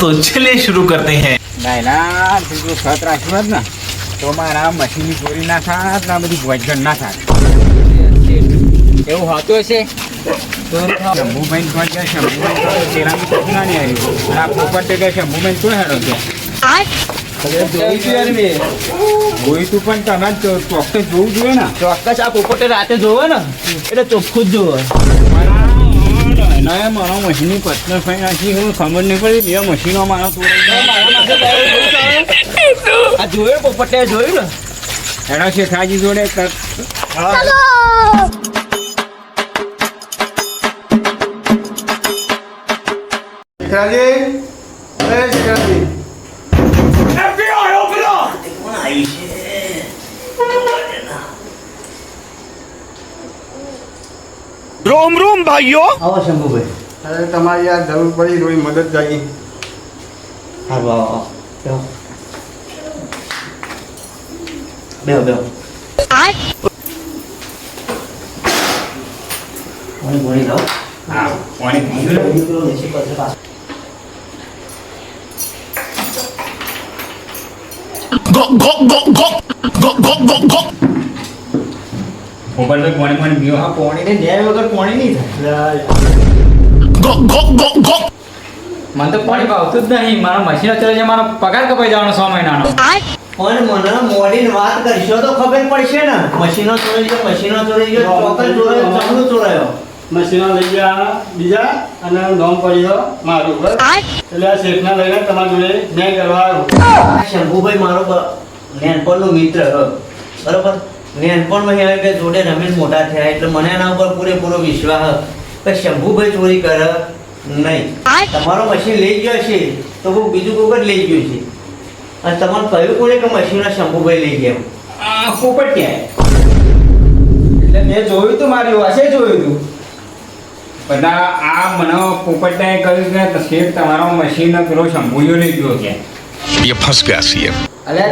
तो चलिए शुरू करते हैं નાયલા તું જો સત રાખ્યું હોત ને તો મારા મશીનની ચોરી ના થાત ને આ બધી ભોજન ના થાત એવું હોતું હશે શંભુભાઈ કોણ છે શંભુભાઈ તો તેરામી કશું ના નહીં આવ્યું અને આ પોપટ કે શંભુભાઈ કોણ હેડો છે જોઈ તું પણ તમે ચો- ચોક્કસ જોવું જોઈએ ને ચોક્કસ આ પોપટે રાતે જોવે ને એટલે ચોખ્ખું જ જોવે ના મારો મશીનની પર્સનલ ફાઈન નાખી હું ખબર નહીં પડી બે મશીનો મારો આ જોયું પોપટે જોયું ને? એના શેઠાજી જોડે કર- અરે શિખરાજી ભાઈઓ આવો શંભુભાઈ અરે તમારી યાર જરૂર પડી રોઈ મદદ કરી હારું આવો આવો બેહો બેહો પાણી પાણી લાવો હા પાણી પાણી gok gok gok gok gok gok gok gok મને તો પાણી ભાવતું જ નહીં. મારા મશીન અત્યારે છે મારો પગાર કપાઈ જવાનો છ મહિનાનો. પણ મને મોડીને વાત કરશો તો ખબર પડશે ને. મશીનો ચોરી ગયો મશીનો ચોરી ગયો ચોકર ચોરાયો ચમડું ચોરાયો. મશીનો લઈ ગયા બીજા અને ગમ પડી ગયો મારું એટલે આ શેઠના લઈને તમારા જોડે ન્યાય કરવા શંભુભાઈ મારો નેનપણનો મિત્ર બરોબર? નાનપણમાં હવે બે જોડે રમીને મોટા થયા એટલે મને એના ઉપર પૂરેપૂરો વિશ્વાસ કે શંભુભાઈ ચોરી કરે? નહીં. તમારો મશીન લઈ ગયો છે તો કોઈ બીજું કોઈ જ લઈ ગયું છે. અને તમારે કહ્યું કોને કે મશીનના શંભુભાઈ લઈ ગયા પોપટ ક્યાંય એટલે મેં જોયું તું મારી વાસે જોયું તું. બધા આ મને પોપટને કહ્યું કે શેઠ તમારો મશીન પેલો શંભુયો લઈ ગયો ક્યાં એ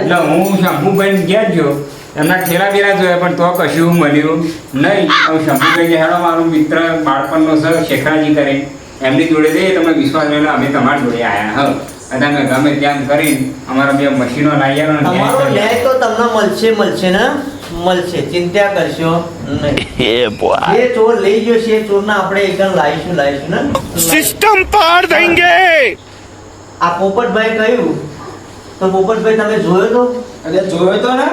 એટલે હું શંભુભાઈ ગયા જ ગયો? એમના ઠેરા બેરા જોયા પણ તો કશું મળ્યું નહીં. હું શંભુભાઈ હેડો મારો મિત્ર બાળપણનો સર શેખરાજી કરે. એમની જોડે જઈએ તમે વિશ્વાસ લેલો અમે તમારી જોડે આવ્યા હા. અને ગમે ત્યાં કરીને અમારા બે મશીનો લાવી આવ્યો ન્યાય તો તમને મળશે મળશે ને? મળશે. ચિંતા કરશો નહીં. એ ચોર લઈ ગયો છે ચોર ના આપણે એકદમ લાવીશું લાવીશું ને? સિસ્ટમ પાર દેંગે આ પોપટભાઈ કહ્યું. તો પોપટભાઈ તમે જોયો તો? એટલે જોયો તો ને?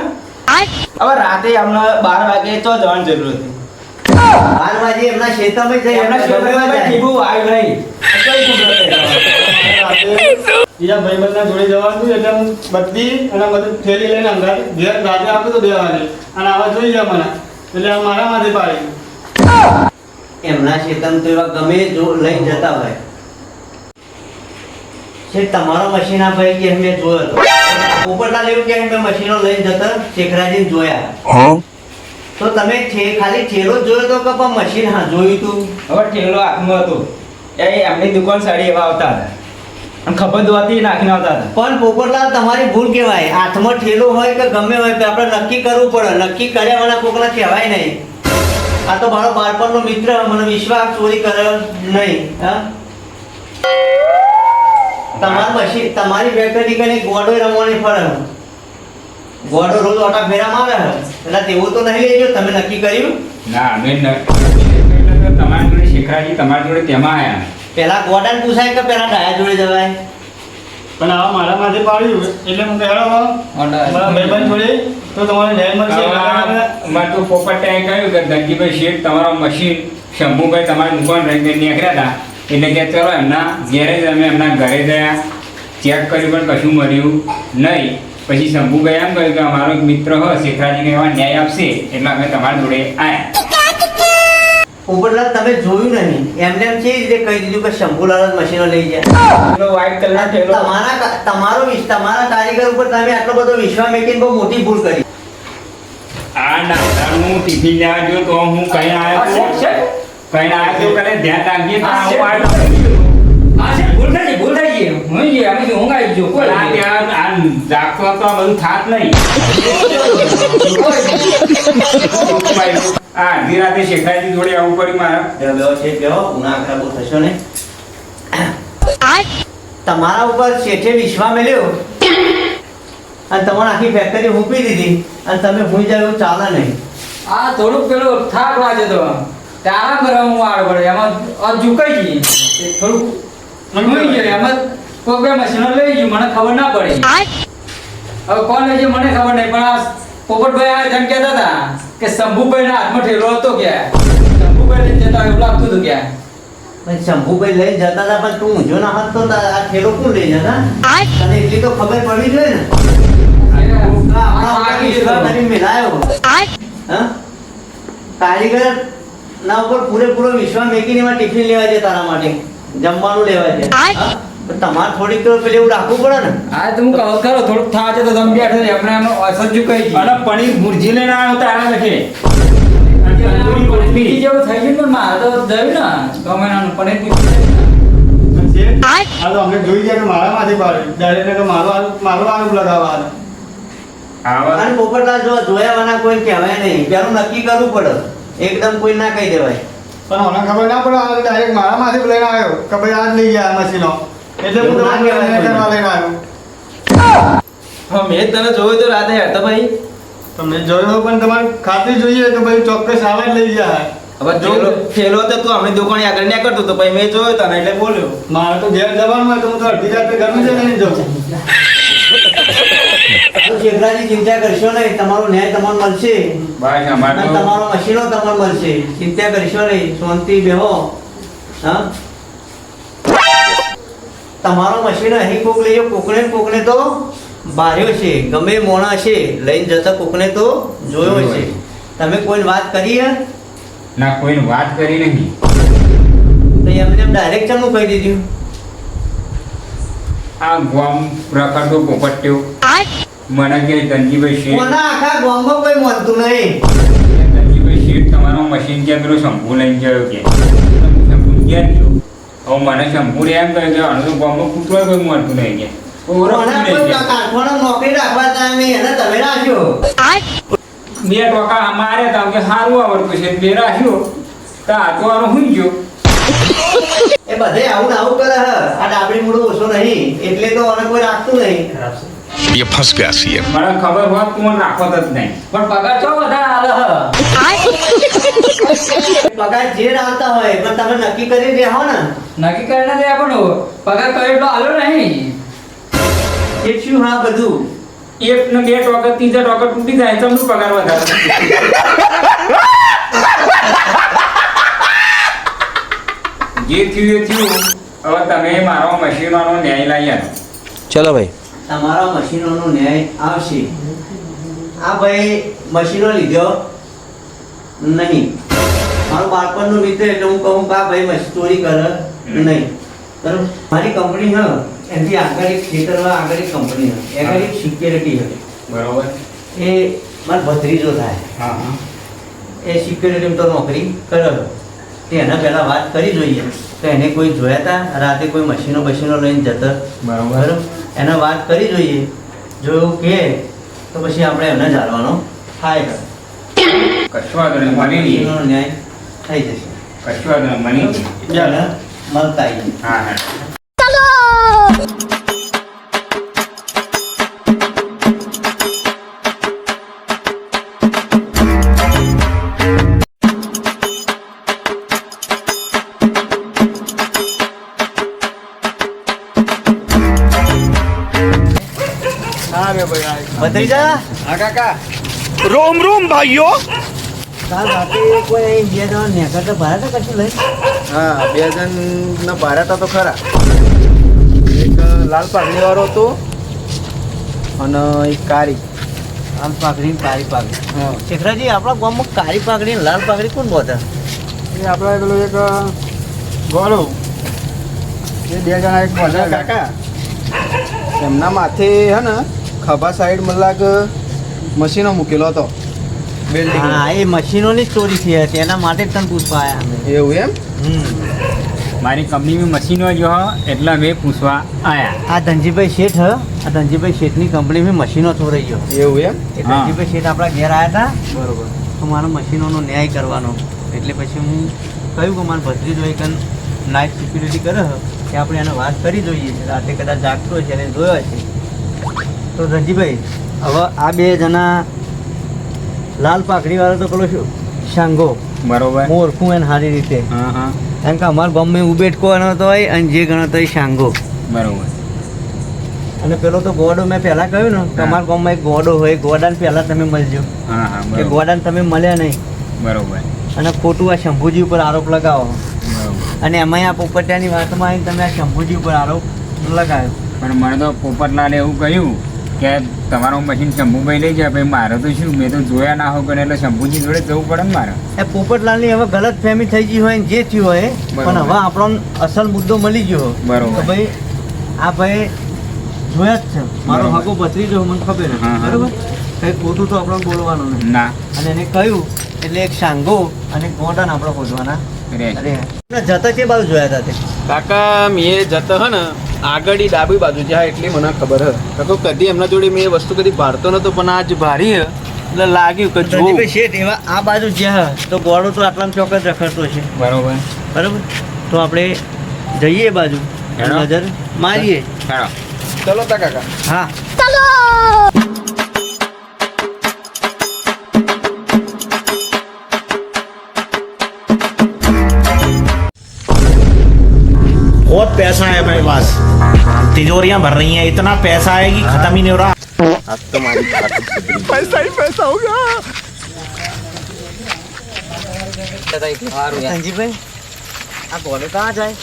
હવે રાતે અમને બાર વાગે તો જવાની જરૂર હતી. બાર વાગે એમના ખેતરમાં જઈ એમના એમના ખેતરમાં ખેતરમાં આવ્યું નહીં. કઈ કુદરતે? બીજા જોડે જવાનું એટલે હું બધી અને બધું થેલી લઈને અંગાર ઘેર રાતે આપ્યું તો બે વાગે. અને આવા જોઈ ગયા મને. એટલે મારા માથે પાડી. એમના ખેતરમાં તો એવા ગમે જો લઈ જતા હોય. છે તમારો મશીન આ ભાઈ કે મેં જોયો તો પોપટલાલ એવું કે મેં મશીનો લઈને જતા શેખરાજીને જોયા. તો તમે ખાલી ઠેલો જોયો તો કે પણ મશીન હા જોયું તું? હવે ઠેલો હાથમાં હતો. એ એમની દુકાન સાડી એવા આવતા હતા. ખબર દોવાતી નાખીને આવતા હતા. પણ પોપટલાલ તમારી ભૂલ કહેવાય. હાથમાં ઠેલો હોય કે ગમે હોય તો આપણે નક્કી કરવું પડે. નક્કી કર્યા વાળા કોકના કહેવાય નહીં. આ તો મારો બાળપણનો મિત્ર મને વિશ્વાસ ચોરી કરે નહીં હા? તમારી મશીન તમારી ફેક્ટરી કને ગોડો રમવાની ફરજ ગોડો રોજ ઓટા ફેરા મારે એટલે તેવું તો નહીં લેજો તમે નક્કી કર્યું? ના અમે તમારી જોડે શેખરાજી તમારી જોડે તેમાં આવ્યા પેલા ગોડાને પૂછાય કે પેલા ડાયા જોડે જવાય? પણ આવા મારા માથે પાડ્યું એટલે હું કહેવા મારા ભાઈબંધ જોડે તો તમારે ન્યાય મળશે. મારે તો પોપટ કહ્યું કે ધનજીભાઈ શેઠ તમારો મશીન શંભુભાઈ તમારી દુકાન રહીને નીકળ્યા હતા. એટલે કે ચલો એમના ઘેરે જ અમે એમના ઘરે ગયા. ચેક કર્યું પણ કશું મળ્યું નહીં. પછી શંભુભાઈ એમ કહ્યું કે અમારો એક મિત્ર હોય શેખરાજીને એવા ન્યાય આપશે એટલે અમે તમારા જોડે આવ્યા પોપટલાલ તમે જોયું નહીં. એમને એમ છે રીતે કહી દીધું કે શંભુલાલ જ મશીનો લઈ જાય. પેલો વ્હાઈટ કલર તમારા તમારો તમારા કારીગર ઉપર તમે આટલો બધો વિશ્વાસ મૂકીને બહુ મોટી ભૂલ કરી. આ ડાક્ટરનું ટિફિન લેવા ગયો તો હું કઈ આવ્યો? તો ના આવ્યો તો કને ધ્યાન રાખીએ તો હું આવ્યું. હા છે. ભૂલ થઈ ગઈ, ભૂલ થઈ ગઈ. હું જે અમે ઊંઘ આવી ગયો કોઈ આ ત્યાં આ જાગતો તો બધું થાત નહીં. આ અડધી રાતે શેખાજી જોડે આવું કર્યું મારા. બેહો, છે, બેહો. ઉના આકરા થશો ને. તમારા ઉપર શેઠે વિશ્વા મેલ્યો. અને તમારે આખી ફેક્ટરી મૂકી દીધી. અને તમે ભૂઈ જાવ એવું ચાલે નહીં. આ થોડુંક પેલું થાક લાગે તો. તારા કરવા હું આગળ એમાં ઝુકાઈ જઈએ થોડું મળી ગયું. એમાં પ્રોગ્રામ મશીનો લઈ ગયું. મને ખબર ના પડી. હવે કોણ લઈ ગયું મને ખબર નહીં પણ આ પોપટભાઈ આ જેમ કહેતા હતા કે શંભુભાઈ હાથમાં ઠેલો હતો કે. શંભુભાઈ લઈને જતા એવું લાગતું હતું કે. પણ શંભુભાઈ લઈ જતા હતા પણ તું ઊંઝો ના હોત તો આ ઠેલો કોણ લઈ જતા? અને એટલી તો ખબર પડવી જોઈએ ને? કારીગર ના ઉપર પૂરેપૂરો વિશ્વાસ મેકીને એમાં ટિફિન લેવા છે તારા માટે. જમવાનું લેવા છે. તમારે થોડીક તો પેલું એવું રાખવું પડે ને. હા તો હું કહું ખરો થોડુંક થાક છે તો તમે બેઠો છો એમને એમ અસજ્જુ કહી અને પનીર ભુરજી લઈને આવ્યો તારા લખે બીજી જેવું થઈ ગયું પણ મારે તો જયું ને. ટોમેટાનું પનીર અને તો અમે જોઈ ગયા કે મારા માંથી પાડે ડાયરેક્ટ કે મારો મારો આરોપ લગાવવા આવા અને પોપટલાલ જોયા વાના કોઈ કહેવાય નહીં. પેલું નક્કી કરવું પડે. એકદમ કોઈ ના કહી દેવાય. પણ મને ખબર ના પડે આ ડાયરેક્ટ મારા માંથી લઈને આવ્યો કે ભાઈ આ જ લઈ ગયા મશીનો એટલે હું તમને લઈને આવ્યો. હા મેં તને જોયો તો રાતે હેડતા ભાઈ. તમને જોયો પણ તમારે ખાતરી જોઈએ કે ભાઈ ચોક્કસ આવા જ લઈ ગયા. હવે ઠેલો ઠેલો તો તું અમને દુકાન આગળ ના કરતો તો ભાઈ મેં જોયો તને એટલે બોલ્યો. મારે તો ઘેર જવાનું હોય તો હું તો અડધી રાતે ગમે છે નહીં જવું તો ચિંતા કરશો નહીં તમારો ન્યાય તમને મળશે. અને તમારો મશીનો તમને મળશે. ચિંતા કરશો નહીં શાંતિ બેહો. હા? તમારો મશીનો અહીં કોક લઈ કોકને કોકને તો બાર્યો છે. ગમે મોણા છે લઈને જતા કોકને તો જોયો છે. તમે કોઈને વાત કરી ના કોઈને વાત કરી નહીં. તો એમને એમ ડાયરેક્ટ ચમનું કહી દીધું. આ ગોમ રખડતો પોપટ્યો. મને કે ધનજીભાઈ શેઠ. કોના આખા ગામમાં કોઈ મળતું નહીં? ધનજીભાઈ શેઠ તમારો મશીન કે પેલો શંભુ લઈને ગયો કે? શંભુ ક્યાં ગયો હવે મને શંભુ એમ કહે કે આનો તો ગામમાં કૂતરો કોઈ મળતું નહીં કે. બે ટોકા મારે તા કે સારું આવડતું છે બે રાખ્યો. તો આ તો આનો હું ગયો. બધે આવું ને આવું કરે હ આ ડાબડી મૂળો ઓછો નહીં એટલે તો આને કોઈ રાખતું નહીં ये फंस गया सीएम મને ખબર હોત તું મને રાખો જ નહીં પણ પગાર ચો વધારે આલે હ પગાર જે આવતા હોય પણ તમે નક્કી કરી રહ્યા ને નક્કી કરીને દે પણ પગાર કર્યો એટલો આલો નહીં એ શું હા બધું એક ને બે ટોકા ત્રીજા ટોકા તૂટી જાય તો શું પગાર વધારે જે થયું એ થયું. હવે તમે મારો મશીનોનો ન્યાય લઈ આવો. ચલો ભાઈ. તમારા મશીનોનો ન્યાય આવશે. આ ભાઈ મશીનો લીધો? નહીં. મારું બાળપણનું મિત્ર એટલે હું કહું કે ભાઈ મશીન ચોરી કરે? નહીં. બરાબર? મારી કંપની હ એનાથી આગળ એક ખેતર આગળ એક કંપની હ. આગળ એક સિક્યોરિટી હતી બરાબર. એ મારો ભત્રીજો થાય. એ સિક્યોરિટીમાં તો નોકરી કરે. તે એના પહેલાં વાત કરી જોઈએ. તો એને કોઈ જોયા હતા રાતે કોઈ મશીનો બશીનો લઈને જતા? બરોબર. એને વાત કરી જોઈએ. જો એવું કહે તો પછી આપણે એને જાળવાનો થાય. કશું વાંધો નહીં મળી લઈએ ન્યાય થઈ જશે. કશું વાંધો નહીં મળી. મળતા આવીએ. હા હા. ભત્રીજા હા કાકા. રોમ રોમ ભાઈઓ. કાલ રાતે કોઈ બે જણ નેકર તો ભરાતા કશું લઈ? હા બે જણ ના ભરાતા તો ખરા. એક લાલ પાઘડી વાળો હતો અને એક કારી આમ પાઘડી કાળી પાઘડી. શેખરાજી આપણા ગામમાં કાળી પાઘડી લાલ પાઘડી કોણ બોતા એ આપણા પેલું એક ગોળું એ બે જણા એક કાકા. એમના માથે હે ને ખભા સાઈડ મલાક મશીનો મૂકેલો હતો. બિલ્ડિંગ હા એ મશીનોની જ ચોરી થઈ હતી એના માટે જ તને પૂછવા આવ્યા એવું એમ? મારી કંપનીમાં મશીનો જો હ, એટલે મેં પૂછવા આયા. આ ધનજીભાઈ શેઠ હ આ ધનજીભાઈ શેઠની કંપનીમાં મશીનો ચોરાઈ ગયો. એવું એમ? ધનજીભાઈ શેઠ આપણા ઘેર આવ્યા હતા બરોબર. તો મારો મશીનોનો ન્યાય કરવાનો. એટલે પછી હું કહ્યું કે મારા ભત્રીજો એક નાઇટ સિક્યુરિટી કરે હ કે આપણે એને વાત કરી જોઈએ રાતે કદાચ જાગતો છે અને જોયો છે તો ધનજીભાઈ હવે આ બે જણા લાલ પાઘડી વાળો તો પેલો શું? શાંગો બરોબર. હું ઓળખું એને સારી રીતે. કારણ કે અમારા ગામમાં ઉબેટકો એનો તો હોય અને જે ગણો એ શાંગો બરોબર. અને પેલો તો ગોડો મેં પહેલાં કહ્યું ને કે અમારા ગામમાં એક ગોડો હોય ગોડાને પહેલાં તમે મળજો. કે ગોડાને તમે મળ્યા નહીં. બરોબર. અને ખોટું આ શંભુજી ઉપર આરોપ લગાવો. અને એમાંય આ પોપટિયાની વાતમાં આવીને તમે આ શંભુજી ઉપર આરોપ લગાવ્યો. પણ મને તો પોપટલાલે એવું કહ્યું કે તમારો મશીન શંભુભાઈ લઈ જાય મારે તો શું મેં તો જોયા ના હોય એટલે શંભુજી જોડે જવું પડે ને મારે. એ પોપટલાલની હવે ગલત ફેમી થઈ ગઈ હોય ને જે થયું હોય પણ હવે આપણો અસલ મુદ્દો મળી ગયો. બરોબર. ભાઈ આ ભાઈ જોયા જ છે. મારો બરોબર. બતરી જો મને ખબર. બરોબર? કઈ ખોટું તો આપણે બોલવાનું નહીં. ના. અને એને કહ્યું એટલે એક સાંગો અને ગોંડાને આપણે ખોજવાના અરે. જતા કે બાજુ જોયા હતા તે. કાકા મેં જતો હે ને આગળ ઈ ડાબી બાજુ જ્યાં એટલી મને ખબર હે કાકો કદી એમના જોડે મેં એ વસ્તુ કદી ભારતો નતો પણ આજ ભારી હે એટલે લાગ્યું કે જો ધનજીભાઈ શેઠ એવા આ બાજુ જ્યાં તો ગોળો તો આટલામાં ચોક્કસ રખડતો છે બરોબર બરાબર તો આપણે જઈએ એ બાજુ હેડો. નજર મારીએ ચાલો ચલો તા કાકા હા बहुत पैसा है मेरे पास तिजोरियां भर रही हैं इतना पैसा है कि खत्म ही नहीं हो रहा આ તો મારી ધનજીભાઈ આ ગોળો કાં જાય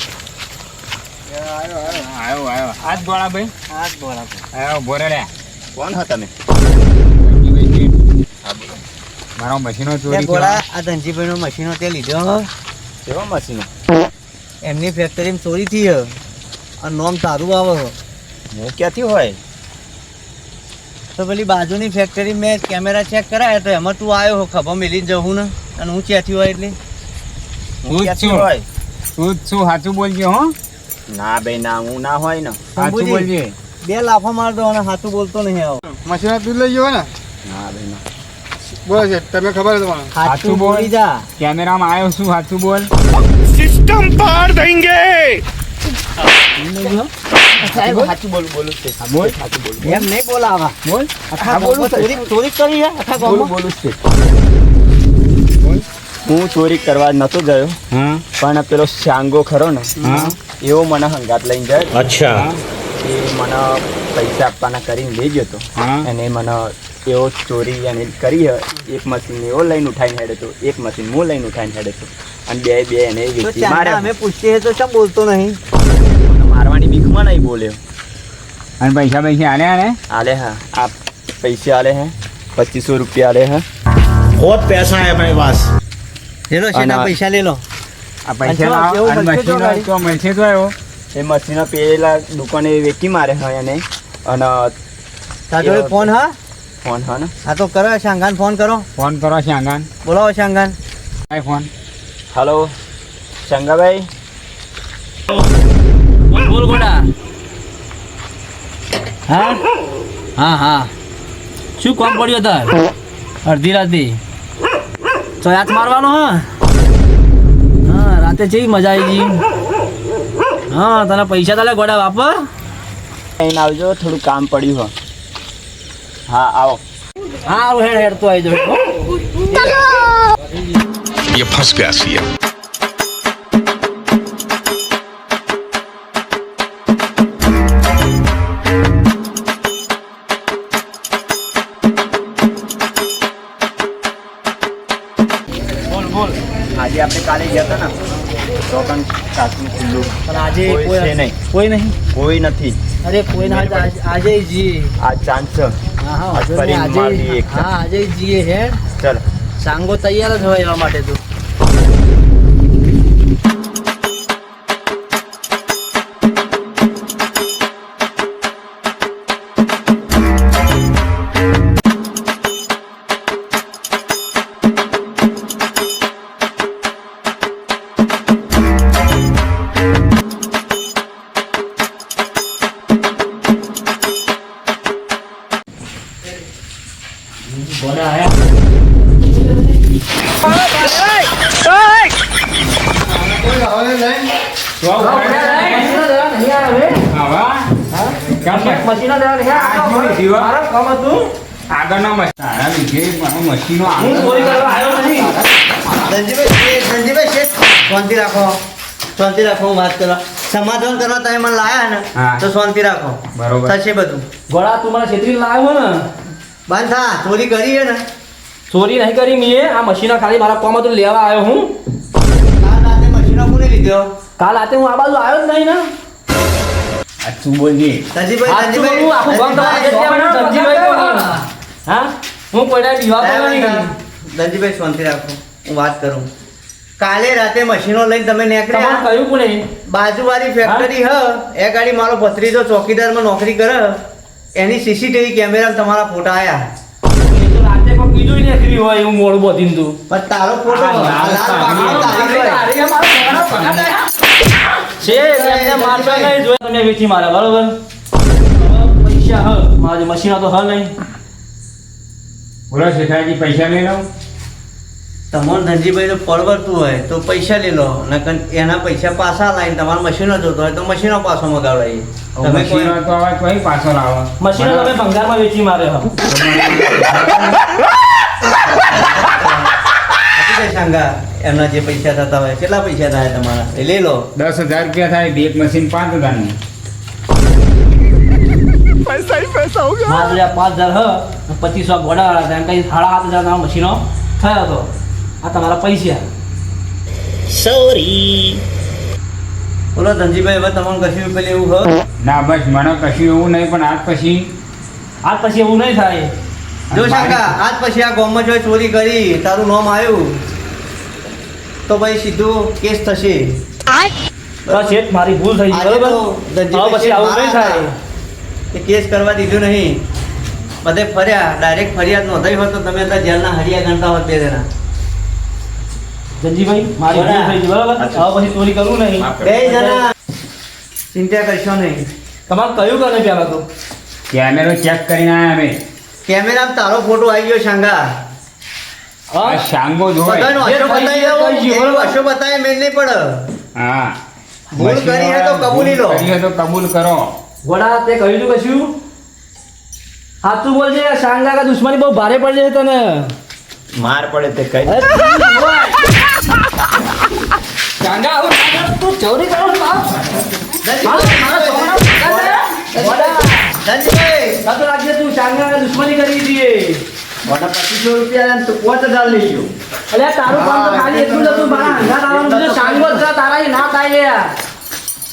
આવ્યો આવ્યો આજ ગોળા ભાઈ આ જ ગોળા આવ્યો ભોરે રે કોણ હતા તમે મારો મશીનો તે ચોરી ગોળા થયો આ ધનજીભાઈનો મશીનો તે લીધો કેવા મશીનો એમની ફેક્ટરીમાં ચોરી થઈ હે. અને નોમ તારું આવે હું. ક્યાંથી હોય? તો પેલી બાજુની ફેક્ટરી મેં કેમેરા ચેક કરાયા તો એમાં તું આવ્યો હો ખભા મેલીને જવું ને. અને હું ક્યાંથી હોય એટલે? હું જ હોય? તું જ સાચું બોલજો હો. ના ભાઈ ના હું ના હોય ને. સાચું બોલજે. બે લાફો મારતો અને સાચું બોલતો નહીં આવો. મશીના તું લઈ ગયો ને ના ભાઈ ના. બોલો છે તમે ખબર તમારે? સાચું બોલી. જા. કેમેરામાં આવ્યો શું સાચું બોલ. સિસ્ટમ પાર દેંગે હું ચોરી કરવા નતો ગયો પણ પેલો શાંગો ખરો ને એવો મને હંગાત લઈને જાય. અચ્છા. એ મને પૈસા આપવાના કરીને લઈ ગયો હતો અને મને એવો ચોરી અને કરી એક મશીન એવો લઈને ઉઠાઈને હેડે તો એક મશીન હું લઈને ઉઠાઈને હેડે તો. અને બે બે એને વેચી મારે અમે પૂછીએ તો શું બોલતો નહીં? મારવાની બીકમાં નહીં બોલ્યો. અને પૈસા પૈસા આલે આલે? આલે હા. આ પૈસા આલે હે. પચીસો રૂપિયા આલે હે. બહુ પૈસા હે આપણી પાસ લે લો શેના પૈસા લે લો? આ પૈસા લાવો અને મશીનો તો મળશે તો આવ્યો એ મશીનો પેલા દુકાને વેચી મારે હે એને. અને તારા જોડે ફોન હા? ફોન હા ને? હા તો કરો શાંગાન ફોન કરો. ફોન કરો શાંગાન બોલાવો શાંગાન કાંઈ ફોન. હલો શંગાભાઈ? બોલ બોલ ગોડા. હા? હા હા. શું કોમ પડ્યું તાર અડધી રાતે તો યાદ મારવાનો હા? હા રાતે જેવી મજા આવી ગઈ. હા તને પૈસા તાલે ગોડા વાપર. અહીં આવજો થોડું કામ પડ્યું હો. હા આવો હા હારું હેડ હેડ તો આવી જાવ ये फंस गया सीएम આજે આપણે કાલે ગયા હતા ને તો પણ કાચનું ખુલ્લું પણ આજે કોઈ કોઈ છે નહીં કોઈ નહીં કોઈ નથી અરે કોઈ ના આજે આજે જીએ આ ચાન્સ છે હા હા આજ જઈએ હા ચલો. સાંગો તૈયાર જ હોય એવા માટે તો. મારા કામ હતું. આગળના મશીન. તારા લીધે મારો મશીનો હું ચોરી કરવા આવ્યો નહીં. ધનજીભાઈ શેઠ, શેઠ, શાંતિ રાખો. શાંતિ રાખો હું વાત કરવા સમાધાન કરવા તમે મને લાયા ને તો શાંતિ રાખો. બરોબર. થશે બધું. ગોળા તું મને છેતરી લાવ્યો ને? બંધ થા ચોરી કરી છે ને. ચોરી નહીં કરી મેં આ મશીનો ખાલી મારા કોમ હતું લેવા આવ્યો હું. કાલ રાતે મશીનો કોને લીધો? કાલ રાતે હું આ બાજુ આવ્યો જ નહીં ને. તું તજીભાઈ ધનજીભાઈ આજ તો હું આખું ગામ તમારા જગ્યામાં હા. હું કોઈના દીવા પર નહીં. તજીભાઈ શાંતિ રાખો. હું વાત કરું. કાલે રાતે મશીનો લઈને તમે નીકળ્યા. કહ્યું કોને બાજુવાળી ફેક્ટરી હ. એ ગાડી મારો ભત્રીજો ચોકીદારમાં નોકરી કરે. એની સીસીટીવી કેમેરા તમારા ફોટા આયા. રાતે પણ બીજું ય હોય હું મોડું બોધીને તું. પણ તારો ફોટો છે એમને મારતો નહીં જો તમે વેચી મારે બરોબર? પૈસા હ મારા મશીનો તો હ નહીં. બોલો શેઠાજી પૈસા લઈ લઉં તમારું ધનજીભાઈ તો પરવડતું હોય તો પૈસા લઈ લો. નકર એના પૈસા પાછા લાવીને તમારે મશીનો જોતો હોય તો મશીનો પાછો મગાવડાવીએ તમે કોઈ પાછો લાવો. મશીનો તમે ભંગારમાં વેચી મારે હ સાંગા? એમના જે પૈસા થતા હોય કેટલા પૈસા થાય તમારા? એ લઈ લો. દસ હજાર રૂપિયા થાય બે એક મશીન પાંચ હજારનું. મારા પૈસા આ પાંચ હજાર હ. પચીસો ગોડાવાળા હતા. એમ કઈ સાડા સાત હજાર તમારો મશીનો થયો હતો આ તમારા પૈસા. બોલો ધનજીભાઈ હવે તમને કશું પેલું એવું હોય? ના બસ મને કશું એવું નહીં પણ આજ પછી આજ પછી એવું નહીં થાય? જો શંકા આજ પછી આ ગામમાં જો ચોરી કરી તારું નામ આવ્યું. તો ભાઈ સીધું કેસ થશે. બસ એ મારી ભૂલ થઈ બરોબર? પછી આવું નહીં થાય. એ કેસ કરવા દીધું નહીં. બધે ફર્યા ડાયરેક્ટ ફરિયાદ નોંધાઈ હોત તો તમે તો જેલના હરિયા ગણતા હોત બે જણા. જનજીભાઈ મારી ભૂલ થઈ ગઈ બરોબર? હવે પછી ચોરી કરું નહીં. બે જણા ચિંતા કરશો નહીં. તમારે કયું કરે પેલા તો કેમેરો ચેક કરીને આવ્યા અમે. કેમેરામાં તારો ફોટો આવી ગયો શાંગા શાંગો નહીં પડે. હા. ભૂલ કરી હે તો કબૂલી લો. કરી તો કબૂલ કરો. ગોડા તે કહ્યું તું કશું? સાચું બોલજે શાંગા કા દુશ્મની બહુ ભારે પડશે તને. માર પડે તે કઈ. શાંગા તું ચોરી કરો બાપ. તું શાંગા દુશ્મની દીધી મોટા પચીસો રૂપિયા તો તું પાંચ હજાર લઈ ગયો અલ્યા તારું કામ તો ખાલી એટલું જ હતું મારા હંગાત આવવાનું બીજું સાંગો જ તારા ના થાય યાર.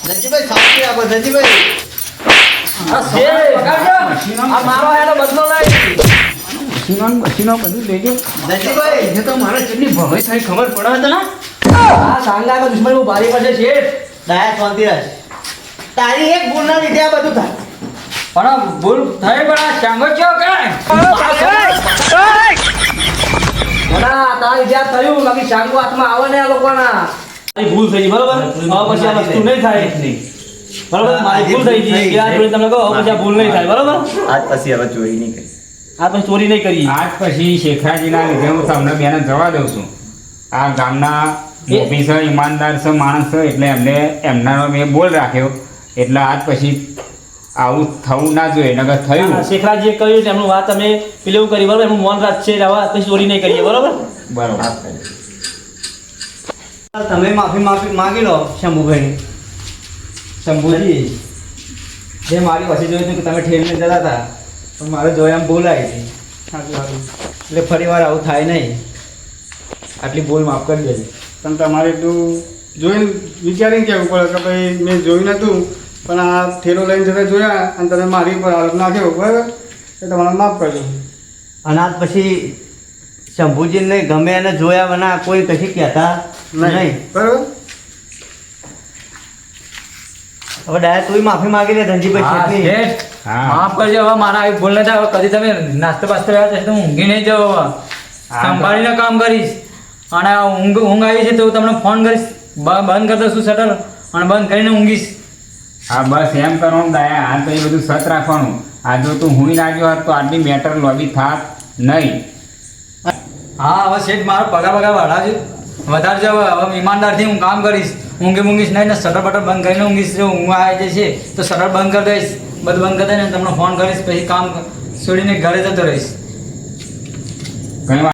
ધનજીભાઈ સાચી આપો ધનજીભાઈ આ મારો એનો બદલો લઈ. મશીનો ને બધું લેજો ધનજીભાઈ એ તો મારે કેટલી ભવાઈ થાય ખબર પડે તો ના આ સાંગા કા દુશ્મન બહુ ભારી પડશે છે. ડાયા શાંતિ રાખ. તારી એક ભૂલ ના લીધે આ બધું થાય. પણ ભૂલ થઈ પણ આ શાંગો કે? મોટા તારી જ્યાં થયું બાકી હાથમાં આવે ને આ લોકોના. ભૂલ થઈ બરોબર? હવે પછી આ વસ્તુ નહીં થાય. બરોબર? મારી ભૂલ થઈ ગઈ. કે આ જોડે તમને કહો પછી ભૂલ નહીં થાય બરોબર? આજ પછી હવે ચોરી નહીં કરી આ પછી ચોરી નહીં કરી આજ પછી શેખાજીના લીધે હું તમને બેને જવા દઉં છું. આ ગામના ઓફિસર છે ઈમાનદાર છે માણસ છે એટલે એમને એમનાનો મેં બોલ રાખ્યો. એટલે આજ પછી આવું થવું ના જોઈએ નગર થયું. શેખરાજીએ કહ્યું તેમનું વાત અમે પેલું કરી બરોબર? એનું મૌન રાખશે આવા પછી ચોરી નહીં કરીએ બરોબર? બરોબર. તમે માફી માફી માગી લો શંભુભાઈ. શંભુજી જે મારી પછી જોયું હતું કે તમે ઠેરીને જતા હતા પણ મારે જોયા એમ ભૂલ આવી હતી. એટલે ફરી વાર આવું થાય નહીં. આટલી ભૂલ માફ કરી દેજો. પણ તમારે એટલું જોઈને વિચારીને કહેવું પડે કે ભાઈ મેં જોયું નહોતું પણ આ થેલો લઈને જતા જોયા અને તમે મારી ઉપર આરોપ નાખ્યો બરાબર? એ તમારે માફ કરજો. અને આજ પછી શંભુજીને ગમે એને જોયા વના કોઈ કશી કહેતા નહીં. બરાબર? હવે ડાયરેક્ટ તું માફી માગી લે ધનજીભાઈ. શેઠ. માફ કરજો હવે મારા આવી ભૂલ નથી હવે કદી તમે નાસ્તો પાસ્તો રહ્યા છે તો હું ઊંઘી નહીં જાઉં હવે. સંભાળીને કામ કરીશ. અને આ ઊંઘ ઊંઘ આવી છે તો હું તમને ફોન કરીશ. બંધ કરી દઉં શું શટર. અને બંધ કરીને ઊંઘીશ. હા બસ એમ કરવાનું દાયા. આ તો એ બધું સત રાખવાનું. આ જો તું હુઈ ના ગયો હોત તો આટલી મેટર લોબી થાત નહીં. હા હવે શેઠ મારો પગા પગા વાળા છે. વધારે જાવ હવે ઈમાનદારથી હું કામ કરીશ. ઊંઘી ઊંઘીશ નહીં ને શટર બટર બંધ કરીને ઊંઘીશ. જો ઊંઘ આવી જશે તો શટર બંધ કરી દઈશ. બધું બંધ કરી દઈને તમને ફોન કરીશ પછી કામ છોડીને ઘરે જતો રહીશ. ઘણી